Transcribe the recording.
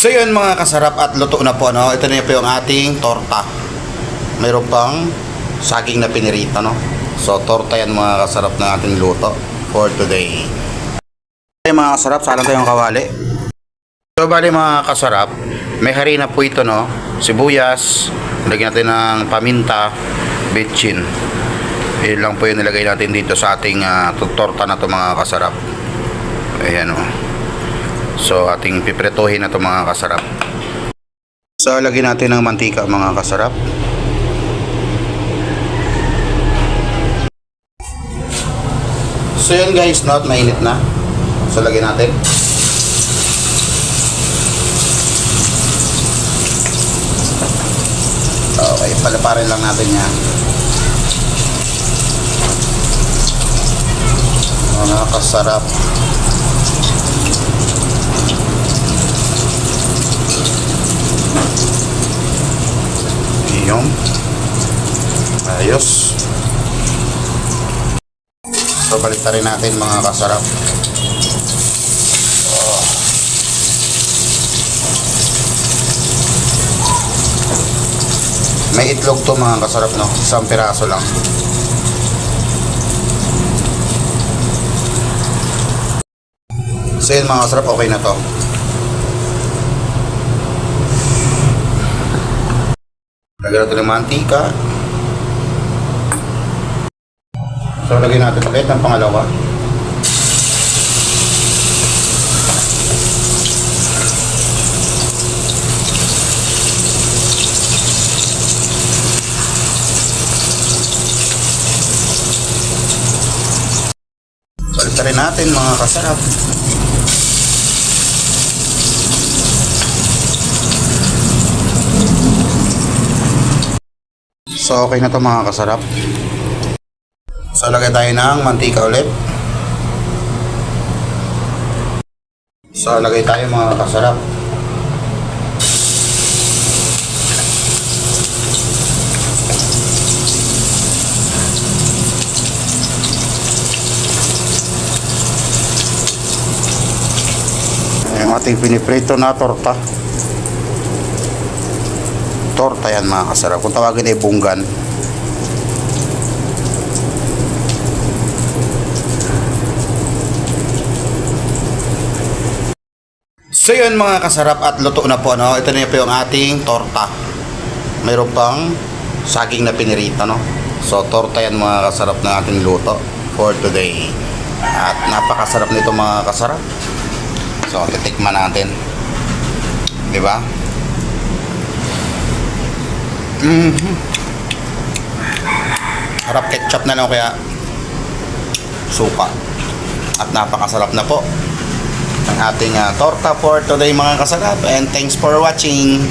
So yun mga kasarap at luto na po no. Ito na po yung ating torta. Mayroon pang saging na pinirita no. So torta yan mga kasarap na ating luto for today. Okay mga kasarap, salang tayong kawali. So bali mga kasarap, may harina po ito no. Sibuyas, lagyan natin ng paminta, bitchin. Yun lang po yung nilagay natin dito sa ating ah, torta na to mga kasarap. Ayan o. So ating pipretohin na to mga kasarap. So lagyan natin ng mantika mga kasarap. So yan guys, not mainit na. So lagyan natin. Okay, palaparin lang natin yan. Mga kasarap. Yung ayos. So balik rin natin mga kasarap. Oh. May itlog to mga kasarap no. Isang piraso lang. So yun mga kasarap, okay na to. Lagyan natin ng mantika. So lagyan natin ulit ng pangalawa. Balik rin natin mga kasarap. So okay na to mga kasarap. So lagay tayo ng mantika ulit. So lagay tayo mga kasarap. Yung ating piniprito na torta. Torta yan mga kasarap. Kung tawagin ay bunggan. So yun mga kasarap at luto na po no. Ito na po yung ating torta. Mayroon pang saging na pinirita no. So torta yan mga kasarap na ating luto for today. At napakasarap nito mga kasarap. So titikman natin. 'Di ba? Mhm. Harap ketchup na lang kaya suka. At napakasarap na po ang ating ah, torta for today mga kasarap and thanks for watching.